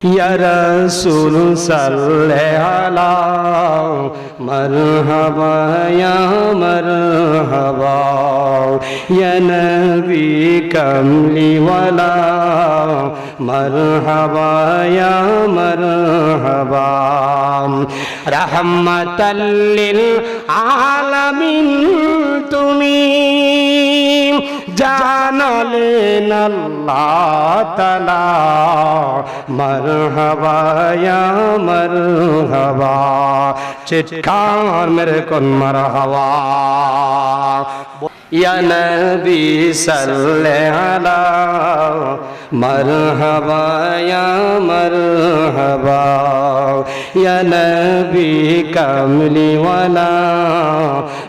রসুল সাল্লা মরহবা মরহবা নবী কমলিওয়ালা মরহবা মরহবা। রহমতল আলমিন তুমি জানালেন আল্লাহ তালা মরহবা মরহবা। চিৎকার মেরে কোন মরহবা। ইয়া নবী সাল্লাল্লাহু আলা মরহবা ইয়া মরহবা ইয়া নবী কামলি ওয়ালা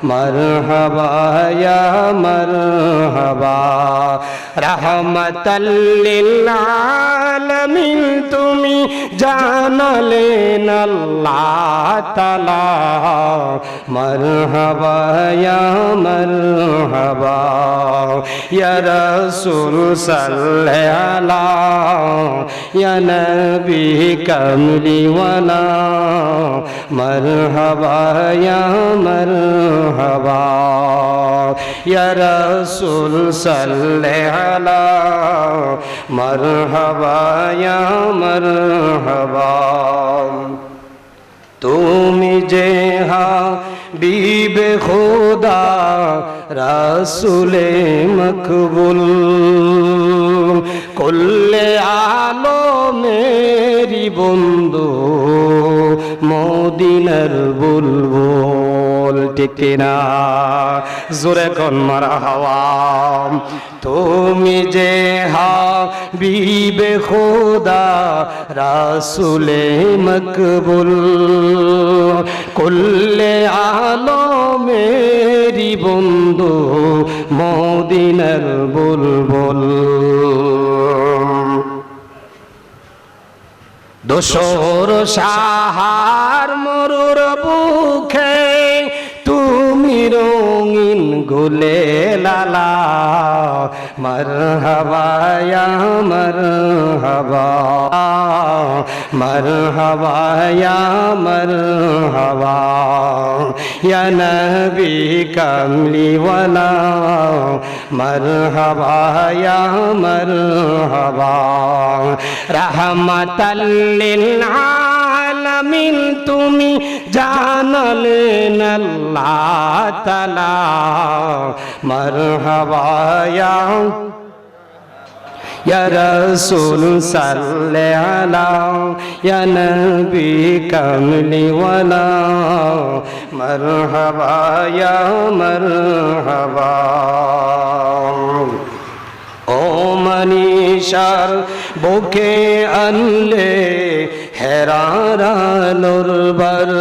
মরহবা ইয়া মরহবা রহমতাল লিল আলামিন তুমি জানালেন আল্লাহ তাআলা মরহবা, ইয়া মরহবা রাসূল সাল্লাল্লাহু ইয়া নবী কামলি ওয়ালা, মরহবা রাসূল সাল্লাল্লাহু মরহবা, ইয়া খোদা রাসুলে মকবুল। করলে আলো মেরি বন্ধু। মদিনার বুলবুল টিকে না। জোরে কন মারা হাওয়া। তুমি যে হাবিবে খোদা, রাসুলে মকবুল। কুল্লে আলো মেরি বন্ধু। দোসর সাহার মরুর বুখে তুমি রঙিন গুলে লালা। মরহবায়া মরহবা ইয়া নবী কমলি রহমতাল লিল আলামিন তুমি জানালেন তালা মরহবা ইয়া রাসূল সাল্লি আলা ইয়া নবী কামলি ওয়ালা মারহাবা ইয়া মারহাবা ও মনীষার বুকে আনলে হেরারালোর বার।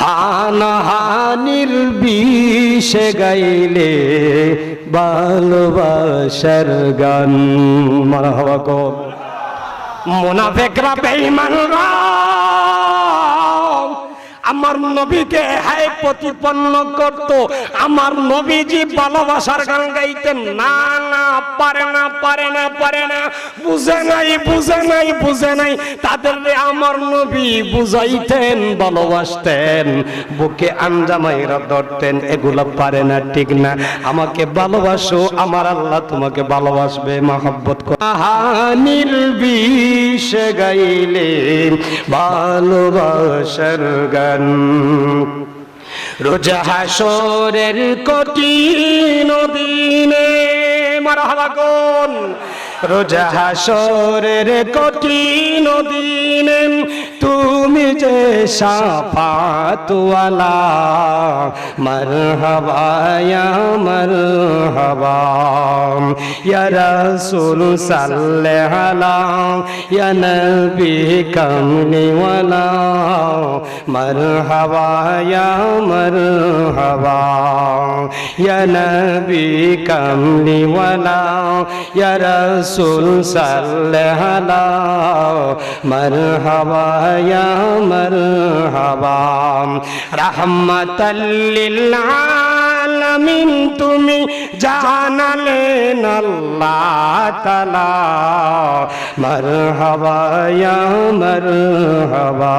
হানাহানির বিষে গাইলে ভালোবাসার গান। মারা হওয়া কর। মোনাফেকরা বেঈমানরা। আমার নবীকে হায় প্রতিপন্ন করত। আমার নবীজি ভালোবাসার গান গাইতেন, না না, পারে না পারে না পারে না, বুঝে নাই বুঝে নাই বুঝে নাই। তাদের আমার নবী বুঝাইতেন, ভালোবাসতেন। বুকে আঞ্জামাইরা ধরতেন, এগুলো পারে না, ঠিক না। আমাকে ভালোবাসো, আমার আল্লাহ তোমাকে ভালোবাসবে, মহব্বত হানির বিষ গাইলে ভালোবাসার গান রোজা হাসরের কঠিন দিনে মারহাবা কোন রোজা হাসরের কঠিন দিনে যে সাফাতওয়ালা, মারহাবা, ইয়া মারহাবা। ইয়া রাসূল সাল্লাল্লাহু আলাইহি ইয়া নবী কামলিওয়ালা, মারহাবা, ইয়া মারহাবা। ইয়া নবী কামলিওয়ালা, ইয়া রাসূল সাল্লাল্লাহু আলাইহি মারহাবা, ইয়া মারহাবা। রাহমাতাল লিল আলামিন আলামিন তুমি জানালেন আল্লাহ তালা মারহাবা ইয়া মারহাবা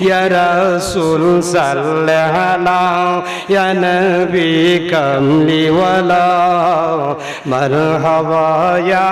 ইয়া রাসূল সাল্লাল্লাহু ইয়া নবী কামলিওয়ালা মারহাবা ইয়া